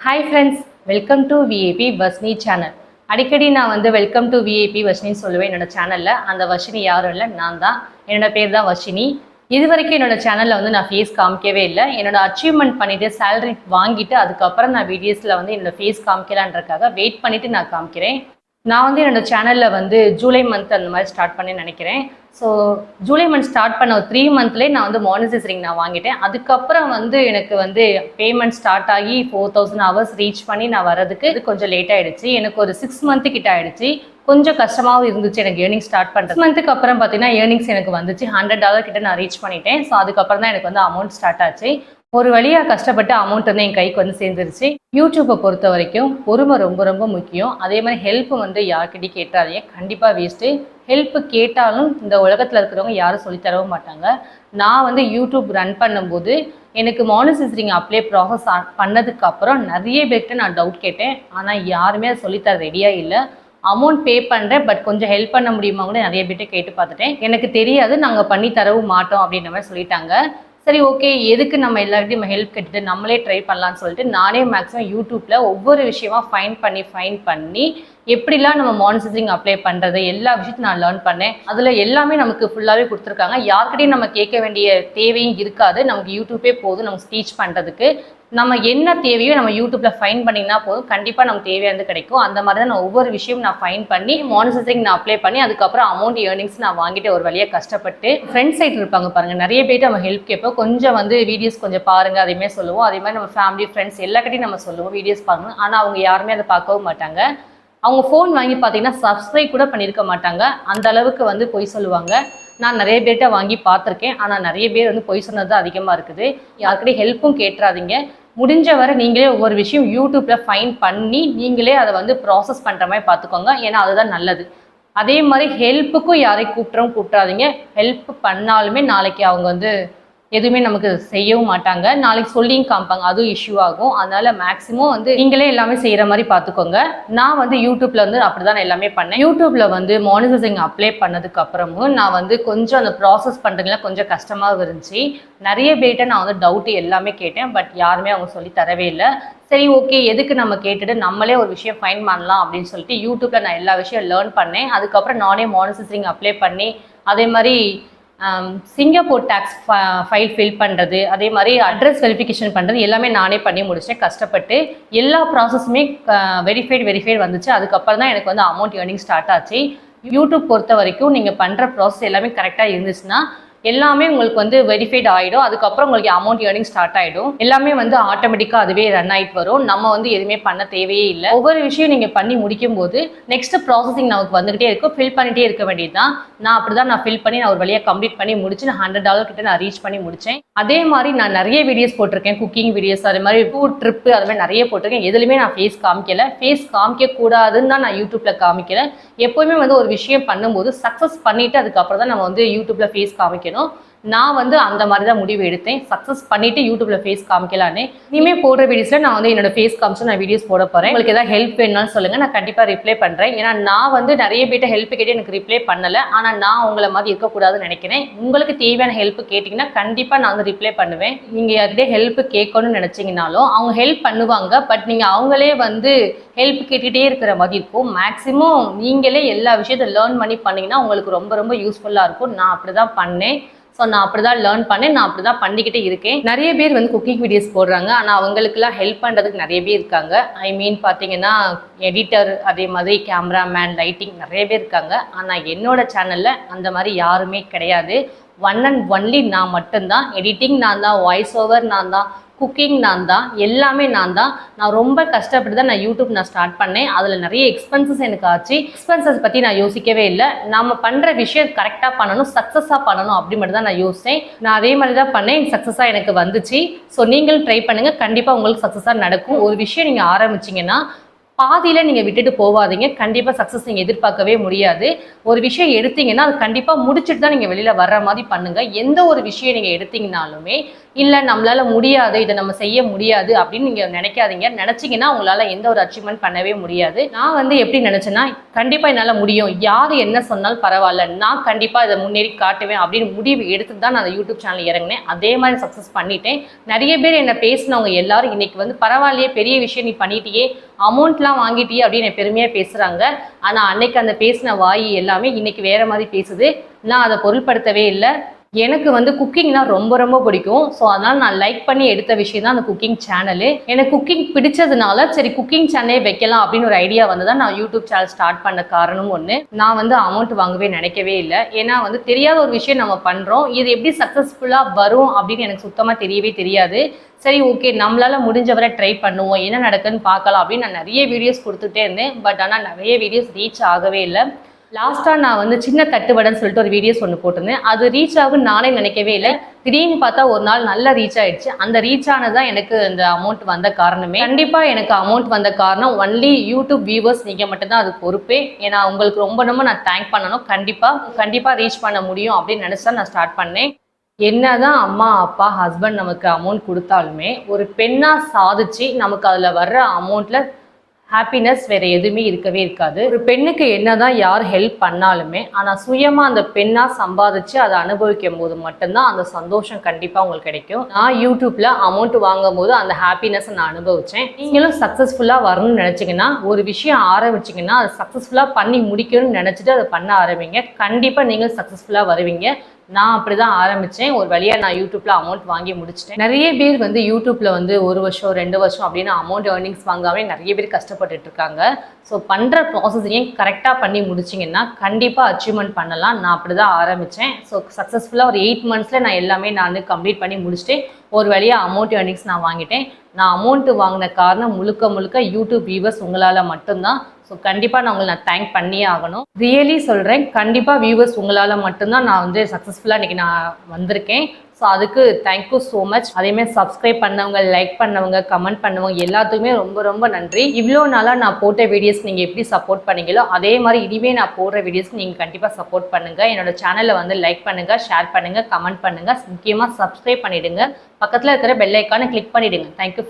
Hi friends welcome to விஏபி வஸ்னி channel அடிக்கடி நான் வந்து வெல்கம் டு விஏபி வஷினின்னு சொல்லுவேன் என்னோட சேனலில் அந்த வஷினி யாரும் இல்லை நான் தான். என்னோட பேர் தான் வஷினி இது வரைக்கும் என்னோட சேனலில் வந்து நான் ஃபேஸ் காமிக்கவே இல்லை. என்னோட அச்சீவ்மெண்ட் பண்ணிவிட்டு சேலரி வாங்கிட்டு அதுக்கப்புறம் நான் வீடியோஸில் வந்து என்னோட ஃபேஸ் காமிக்கலான்றக்காக வெயிட் பண்ணிவிட்டு நான் காமிக்கிறேன். நான் வந்து என்னோட சேனலில் வந்து ஜூலை மந்த் அந்த மாதிரி ஸ்டார்ட் பண்ணி நினைக்கிறேன். ஸோ ஜூலை மந்த் ஸ்டார்ட் பண்ண ஒரு த்ரீ மந்த்லேயே நான் வந்து மானிசைசரிங் நான் வாங்கிட்டேன். அதுக்கப்புறம் வந்து எனக்கு வந்து பேமெண்ட் ஸ்டார்ட் ஆகி ஃபோர் தௌசண்ட் ஹவர்ஸ் ரீச் பண்ணி நான் வரதுக்கு இது கொஞ்சம் லேட் ஆகிடுச்சு எனக்கு ஒரு சிக்ஸ் மந்த்து கிட்ட ஆகிடுச்சு கொஞ்சம் கஷ்டமாகவும் இருந்துச்சு எனக்கு ஏர்னிங் ஸ்டார்ட் பண்ணுறது மந்த்துக்கு அப்புறம் பார்த்தீங்கன்னா ஏர்னிங்ஸ் எனக்கு வந்துச்சு. ஹண்ட்ரட் டாலர் கிட்ட நான் ரீச் பண்ணிட்டேன். ஸோ அதுக்கப்புறம் தான் எனக்கு வந்து அமௌண்ட் ஸ்டார்ட் ஆச்சு. ஒரு வழியாக கஷ்டப்பட்டு அமௌண்ட் வந்து என் கைக்கு வந்து சேர்ந்துருச்சு. யூடியூப்பை பொறுத்த வரைக்கும் பொறுமை ரொம்ப ரொம்ப முக்கியம். அதே மாதிரி ஹெல்ப் வந்து யார்கிட்டயும் கேட்டாதீங்க. கண்டிப்பாக வேஸ்ட்டு ஹெல்ப் கேட்டாலும் இந்த உலகத்தில் இருக்கிறவங்க யாரும் சொல்லித் தரவும் மாட்டாங்க. நான் வந்து யூடியூப் ரன் பண்ணும்போது எனக்கு மானிசைசரிங் அப்ளை ப்ராசஸ் பண்ணதுக்கு அப்புறம் நிறைய பேர்கிட்ட நான் டவுட் கேட்டேன். ஆனால் யாருமே அதை சொல்லித்தர ரெடியாக இல்லை. அமௌண்ட் பே பண்ணுறேன் பட் கொஞ்சம் ஹெல்ப் பண்ண முடியுமா கூட நிறைய பேர்கிட்ட கேட்டு பார்த்துட்டேன். எனக்கு தெரியாது நாங்கள் பண்ணி தரவும் மாட்டோம் அப்படின்ற மாதிரி சொல்லிட்டாங்க. சரி ஓகே எதுக்கு நம்ம எல்லார்கிட்டையும் நம்ம ஹெல்ப் கேட்டுட்டு நம்மளே ட்ரை பண்ணலாம்னு சொல்லிட்டு நானே மேக்ஸிமம் யூடியூப்பில் ஒவ்வொரு விஷயமா ஃபைன் பண்ணி ஃபைன் பண்ணி எப்படிலாம் நம்ம மானிசைசிங் அப்ளை பண்ணுறது எல்லா விஷயத்தையும் நான் லேர்ன் பண்ணேன். அதில் எல்லாமே நமக்கு ஃபுல்லாகவே கொடுத்துருக்காங்க. யார்கிட்டையும் நம்ம கேட்க வேண்டிய தேவையும் இருக்காது. நமக்கு யூடியூப்பே போதும். நமக்கு ஸ்பீச் பண்ணுறதுக்கு நம்ம என்ன தேவையோ நம்ம யூடியூப்ல ஃபைன் பண்ணிங்கன்னா போதும். கண்டிப்பாக நமக்கு தேவையானது கிடைக்கும். அந்த மாதிரி தான் நான் ஒவ்வொரு விஷயம் நான் ஃபைன் பண்ணி மானிசைசிங் நான் அப்ளை பண்ணி அதுக்கப்புறம் அமௌண்ட் ஏர்னிங்ஸ் நான் வாங்கிட்டு ஒரு வழியாக கஷ்டப்பட்டு ஃப்ரெண்ட் சைட் இருப்பாங்க பாருங்க. நிறைய பேர்ட்டு நம்ம ஹெல்ப் கேட்போம். கொஞ்சம் வந்து வீடியோஸ் கொஞ்சம் பாருங்க அதேமாதிரி சொல்லுவோம். அதே மாதிரி நம்ம ஃபேமிலி ஃப்ரெண்ட்ஸ் எல்லாக்கிட்டையும் நம்ம சொல்லுவோம் வீடியோஸ் பார்க்கணும் ஆனால் அவங்க யாருமே அதை பார்க்கவும் மாட்டாங்க. அவங்க ஃபோன் வாங்கி பார்த்தீங்கன்னா சப்ஸ்கிரைப் கூட பண்ணியிருக்க மாட்டாங்க. அந்த அளவுக்கு வந்து பொய் சொல்லுவாங்க. நான் நிறைய பேர்கிட்ட வாங்கி பார்த்துருக்கேன். ஆனால் நிறைய பேர் வந்து பொய் சொன்னது தான் அதிகமாக இருக்குது. யாருக்கிட்டையும் ஹெல்ப்பும் கேட்டுறாதீங்க. முடிஞ்ச வரை நீங்களே ஒவ்வொரு விஷயம் யூடியூப்பில் ஃபைன் பண்ணி நீங்களே அதை வந்து ப்ராசஸ் பண்ணுற மாதிரி பார்த்துக்கோங்க. ஏன்னா அதுதான் நல்லது. அதே மாதிரி ஹெல்ப்புக்கும் யாரையும் கூப்பிட்றவும் கூப்பிட்றாதீங்க ஹெல்ப் பண்ணாலுமே நாளைக்கு அவங்க வந்து எதுவுமே நமக்கு செய்யவும் மாட்டாங்க. நாளைக்கு சொல்லியும் காமிப்பாங்க. அதுவும் இஷ்யூ ஆகும். அதனால மேக்ஸிமம் வந்து நீங்களே எல்லாமே செய்கிற மாதிரி பார்த்துக்கோங்க நான் வந்து யூடியூப்ல வந்து அப்படிதான் எல்லாமே பண்ணேன். யூடியூப்ல வந்து மானிசைசிங் அப்ளை பண்ணதுக்கு அப்புறமும் நான் வந்து கொஞ்சம் அந்த ப்ராசஸ் பண்ணுறதுலாம் கொஞ்சம் கஷ்டமாக இருந்துச்சு. நிறைய பேர்கிட்ட நான் வந்து டவுட் எல்லாமே கேட்டேன். பட் யாருமே அவங்க சொல்லி தரவே இல்லை. சரி ஓகே எதுக்கு நம்ம கேட்டுட்டு நம்மளே ஒரு விஷயம் ஃபைன் பண்ணலாம் அப்படின்னு சொல்லிட்டு யூடியூப்ல நான் எல்லா விஷயம் லேர்ன் பண்ணேன். அதுக்கப்புறம் நானே மானிசைசிங் அப்ளை பண்ணி அதே மாதிரி சிங்கப்பூர் டேக்ஸ் ஃபைல் ஃபில் பண்ணுறது அதே மாதிரி அட்ரஸ் வெரிஃபிகேஷன் பண்ணுறது எல்லாமே நானே பண்ணி முடித்தேன் கஷ்டப்பட்டு எல்லா ப்ராசஸுமே வெரிஃபைடு வெரிஃபைடு வந்துச்சு. அதுக்கப்புறம் தான் எனக்கு வந்து அமௌண்ட் ஏர்னிங் ஸ்டார்ட் ஆச்சு. யூடியூப் பொறுத்த வரைக்கும் நீங்கள் பண்ணுற ப்ராசஸ் எல்லாமே கரெக்டாக இருந்துச்சுன்னா எல்லாமே உங்களுக்கு வந்து வெரிஃபைட் ஆகிடும் அதுக்கப்புறம் உங்களுக்கு அமௌண்ட் ஏர்னிங் ஸ்டார்ட் ஆகிடும் எல்லாமே வந்து ஆட்டோமேட்டிக்காக அதுவே ரன் ஆகிட்டு வரும். நம்ம வந்து எதுவுமே பண்ண தேவையே இல்லை. ஒவ்வொரு விஷயம் நீங்கள் பண்ணி முடிக்கும் போது நெக்ஸ்ட் ப்ராசஸிங் நமக்கு வந்துகிட்டே இருக்கும். ஃபில் பண்ணிகிட்டே இருக்க வேண்டியது தான் நான் அப்படி தான் நான் ஃபில் பண்ணி நான் ஒரு வழியாக கம்ப்ளீட் பண்ணி முடிச்சு நான் ஹண்ட்ரட் டாலர் கிட்ட நான் ரீச் பண்ணி முடித்தேன் அதே மாதிரி நான் நிறைய வீடியோஸ் போட்டிருக்கேன். குக்கிங் வீடியோஸ் அது மாதிரி ஃபுட் ட்ரிப்பு அது மாதிரி நிறைய போட்டிருக்கேன். எதுலையுமே நான் ஃபேஸ் காமிக்கல. ஃபேஸ் காமிக்கக்கூடாதுன்னு தான் நான் யூடியூப்பில் காமிக்கிறேன் எப்போவுமே வந்து ஒரு விஷயம் பண்ணும்போது சக்ஸஸ் பண்ணிவிட்டு அதுக்கப்புறம் தான் நம்ம வந்து யூடியூப்பில் ஃபேஸ் காமிக்கணும். video நான் வந்து அந்த மாதிரி தான் முடிவு எடுத்தேன். சக்ஸஸ் பண்ணிட்டு யூடியூப்ல ஃபேஸ் காமிக்கலான்னு. இனிமே போடுற வீடியோஸ்ல நான் வந்து என்னோட ஃபேஸ் காமிச்சு நான் வீடியோஸ் போட போறேன். உங்களுக்கு ஏதாவது ஹெல்ப் வேணும்னு சொல்லுங்க. நான் கண்டிப்பா ரிப்ளை பண்றேன். ஏன்னா நான் வந்து நிறைய பேர்ட்ட ஹெல்ப் கேட்டு எனக்கு ரிப்ளை பண்ணல. ஆனா நான் உங்களை மாதிரி இருக்கக்கூடாதுன்னு நினைக்கிறேன். உங்களுக்கு தேவையான ஹெல்ப் கேட்டிங்கன்னா கண்டிப்பா நான் வந்து ரிப்ளை பண்ணுவேன். நீங்க யார்கிட்டயே ஹெல்ப் கேட்கணும்னு நினைச்சீங்கனாலும் அவங்க ஹெல்ப் பண்ணுவாங்க. பட் நீங்க அவங்களே வந்து ஹெல்ப் கேட்டுகிட்டே இருக்கிற மாதிரி இருக்கும். மேக்ஸிமம் நீங்களே எல்லா விஷயத்தையும் லேர்ன் பண்ணி பண்ணீங்கன்னா உங்களுக்கு ரொம்ப ரொம்ப யூஸ்ஃபுல்லாக இருக்கும். நான் அப்படி தான் பண்ணேன். ஸோ நான் அப்படி தான் லேர்ன் பண்ணேன். நான் அப்படி தான் பண்ணிக்கிட்டே இருக்கேன். நிறைய பேர் வந்து குக்கிங் வீடியோஸ் போடுறாங்க. ஆனால் அவங்களுக்குலாம் ஹெல்ப் பண்ணுறதுக்கு நிறைய பேர் இருக்காங்க. ஐ மீன் பார்த்தீங்கன்னா எடிட்டர் அதே மாதிரி கேமராமேன் லைட்டிங் நிறைய பேர் இருக்காங்க. ஆனால் என்னோட சேனலில் அந்த மாதிரி யாருமே கிடையாது. ஒன் அண்ட் ஒன்லி நான் மட்டும்தான். எடிட்டிங் நான் தான். வாய்ஸ் ஓவர் நான் தான். குக்கிங் நான் தான் எல்லாமே நான் தான் நான் ரொம்ப கஷ்டப்பட்டு தான் நான் யூடியூப் நான் ஸ்டார்ட் பண்ணேன். அதில் நிறைய எக்ஸ்பென்சஸ் எனக்கு ஆச்சு. எக்ஸ்பென்சஸ் பற்றி நான் யோசிக்கவே இல்லை. நம்ம பண்ணுற விஷயம் கரெக்டாக பண்ணணும் சக்ஸஸாக பண்ணணும் அப்படி மட்டும் தான் நான் யோசித்தேன் நான் அதே மாதிரி தான் பண்ணேன் சக்ஸஸாக எனக்கு வந்துச்சு. ஸோ நீங்களும் ட்ரை பண்ணுங்கள் கண்டிப்பாக உங்களுக்கு சக்ஸஸாக நடக்கும். ஒரு விஷயம் நீங்கள் ஆரம்பிச்சிங்கன்னா பாதியில் நீங்கள் விட்டுட்டு போவாதீங்க. கண்டிப்பாக சக்ஸஸ் நீங்கள் எதிர்பார்க்கவே முடியாது. ஒரு விஷயம் எடுத்தீங்கன்னா அது கண்டிப்பாக முடிச்சுட்டு தான் நீங்கள் வெளியில் வர்ற மாதிரி பண்ணுங்கள் எந்த ஒரு விஷயம் நீங்கள் எடுத்தீங்கனாலுமே இல்லை நம்மளால் முடியாது. இதை நம்ம செய்ய முடியாது. அப்படின்னு நீங்கள் நினைக்காதீங்க. நினச்சிங்கன்னா உங்களால் எந்த ஒரு அச்சீவ்மெண்ட் பண்ணவே முடியாது. நான் வந்து எப்படி நினச்சேன்னா கண்டிப்பாக என்னால் முடியும். யார் என்ன சொன்னாலும் பரவாயில்ல. நான் கண்டிப்பாக இதை முன்னேறி காட்டுவேன் அப்படின்னு முடிவு எடுத்து தான் நான் அந்த யூடியூப் சேனல் இறங்கினேன். அதே மாதிரி சக்ஸஸ் பண்ணிட்டேன். நிறைய பேர் என்னை பேசினவங்க எல்லாரும் இன்னைக்கு வந்து பரவாயில்லையே பெரிய விஷயம் நீ பண்ணிட்டியே. அமௌண்ட்லாம் வாங்கிட்டியே அப்படின்னு பெருமையாக பேசுகிறாங்க ஆனால் அன்னைக்கு அந்த பேசின வாய் எல்லாமே இன்னைக்கு வேற மாதிரி பேசுது. நான் அதை பொருள்படுத்தவே இல்லை. எனக்கு வந்து குக்கிங்னா ரொம்ப ரொம்ப பிடிக்கும். ஸோ அதனால் நான் லைக் பண்ணி எடுத்த விஷயம் தான் அந்த குக்கிங் சேனலு எனக்கு குக்கிங் பிடிச்சதுனால சரி குக்கிங் சேனலே வைக்கலாம் அப்படின்னு ஒரு ஐடியா வந்து தான் நான் யூடியூப் சேனல் ஸ்டார்ட் பண்ண காரணம் ஒன்று நான் வந்து அமௌண்ட் வாங்கவே நினைக்கவே இல்லை. ஏன்னா வந்து தெரியாத ஒரு விஷயம் நம்ம பண்ணுறோம் இது எப்படி சக்ஸஸ்ஃபுல்லாக வரும் அப்படின்னு எனக்கு சுத்தமாக தெரியவே தெரியாது. சரி ஓகே நம்மளால் முடிஞ்ச வரை ட்ரை பண்ணுவோம். என்ன நடக்குன்னு பார்க்கலாம் அப்படின்னு நான் நிறைய வீடியோஸ் கொடுத்துட்டே இருந்தேன். பட் ஆனால் நிறைய வீடியோஸ் ரீச் ஆகவே இல்லை. லாஸ்ட்டாக நான் வந்து சின்ன தட்டுவடைன்னு சொல்லிட்டு ஒரு வீடியோஸ் ஒன்று போட்டிருந்தேன். அது ரீச் ஆகும் நானே நினைக்கவே இல்லை. திடீர்னு பார்த்தா ஒரு நாள் நல்லா ரீச் ஆயிடுச்சு. அந்த ரீச் ஆனதான் எனக்கு இந்த அமௌண்ட் வந்த காரணமே. கண்டிப்பாக எனக்கு அமௌண்ட் வந்த காரணம் ஒன்லி யூடியூப் வியூவர்ஸ் நீங்கள் மட்டும்தான் அது பொறுப்பே. ஏன்னா உங்களுக்கு ரொம்ப ரொம்ப நான் தேங்க் பண்ணணும். கண்டிப்பாக கண்டிப்பாக ரீச் பண்ண முடியும் அப்படின்னு நினச்சா நான் ஸ்டார்ட் பண்ணேன். என்னதான் அம்மா அப்பா ஹஸ்பண்ட் நமக்கு அமௌண்ட் கொடுத்தாலுமே ஒரு பெண்ணாக சாதிச்சு நமக்கு அதில் வர்ற அமௌண்ட்டில் ஹாப்பினஸ் வேற எதுவுமே இருக்கவே இருக்காது. ஒரு பெண்ணுக்கு என்னதான் யார் ஹெல்ப் பண்ணாலுமே ஆனால் சுயமாக அந்த பெண்ணாக சம்பாதிச்சு அதை அனுபவிக்கும் போது மட்டும்தான் அந்த சந்தோஷம் கண்டிப்பாக உங்களுக்கு கிடைக்கும். நான் யூடியூப்ல அமௌண்ட் வாங்கும் போது அந்த ஹாப்பினஸ் நான் அனுபவிச்சேன். நீங்களும் சக்ஸஸ்ஃபுல்லாக வரணும்னு நினச்சிங்கன்னா ஒரு விஷயம் ஆரம்பிச்சிங்கன்னா அதை சக்ஸஸ்ஃபுல்லாக பண்ணி முடிக்கணும்னு நினச்சிட்டு அதை பண்ண ஆரம்பிங்க. கண்டிப்பாக நீங்கள் சக்ஸஸ்ஃபுல்லாக வருவீங்க. நான் அப்படிதான் ஆரம்பிச்சேன். ஒரு வழியா நான் யூடியூப்ல அமௌண்ட் வாங்கி முடிச்சிட்டேன். நிறைய பேர் வந்து யூடியூப்ல வந்து ஒரு வருஷம் ரெண்டு வருஷம் அப்படின்னு அமௌண்ட் ஏர்னிங்ஸ் வாங்காமே நிறைய பேர் கஷ்டப்பட்டுட்டு இருக்காங்க. ஸோ பண்ற ப்ராசஸையும் கரெக்டாக பண்ணி முடிச்சிங்கன்னா கண்டிப்பாக அச்சீவ்மெண்ட் பண்ணலாம். நான் அப்படிதான் ஆரம்பிச்சேன். ஸோ சக்ஸஸ்ஃபுல்லாக ஒரு எயிட் மந்த்ஸில் நான் எல்லாமே நான் கம்ப்ளீட் பண்ணி முடிச்சுட்டு ஒரு வழியாக அமௌண்ட் ஏர்னிங்ஸ் நான் வாங்கிட்டேன். நான் அமௌண்ட் வாங்கின காரணம் முழுக்க முழுக்க யூடியூப் வியூவர்ஸ் உங்களால் மட்டும்தான். ஸோ கண்டிப்பாக நான் உங்களை நான் தேங்க் பண்ணியே ஆகணும். ரியலி சொல்கிறேன் கண்டிப்பாக வியூவர்ஸ் உங்களால் மட்டும்தான் நான் வந்து சக்ஸஸ்ஃபுல்லாக இன்றைக்கி நான் வந்திருக்கேன். ஸோ அதுக்கு தேங்க்யூ ஸோ மச் அதேமாதிரி சப்ஸ்கிரைப் பண்ணவங்க லைக் பண்ணவங்க கமெண்ட் பண்ணவங்க எல்லாத்துக்குமே ரொம்ப ரொம்ப நன்றி. இவ்வளோ நாளாக நான் போட்ட வீடியோஸ் நீங்கள் எப்படி சப்போர்ட் பண்ணீங்களோ அதே மாதிரி இனிமே நான் போடுற வீடியோஸ்க்கு நீங்கள் கண்டிப்பாக சப்போர்ட் பண்ணுங்கள் என்னோட சேனலில் வந்து லைக் பண்ணுங்கள் ஷேர் பண்ணுங்கள் கமெண்ட் பண்ணுங்கள் முக்கியமாக சப்ஸ்கிரைப் பண்ணிவிடுங்க பக்கத்தில் இருக்கிற பெல் ஐக்கானை கிளிக் பண்ணிவிடுங்க தேங்க்யூ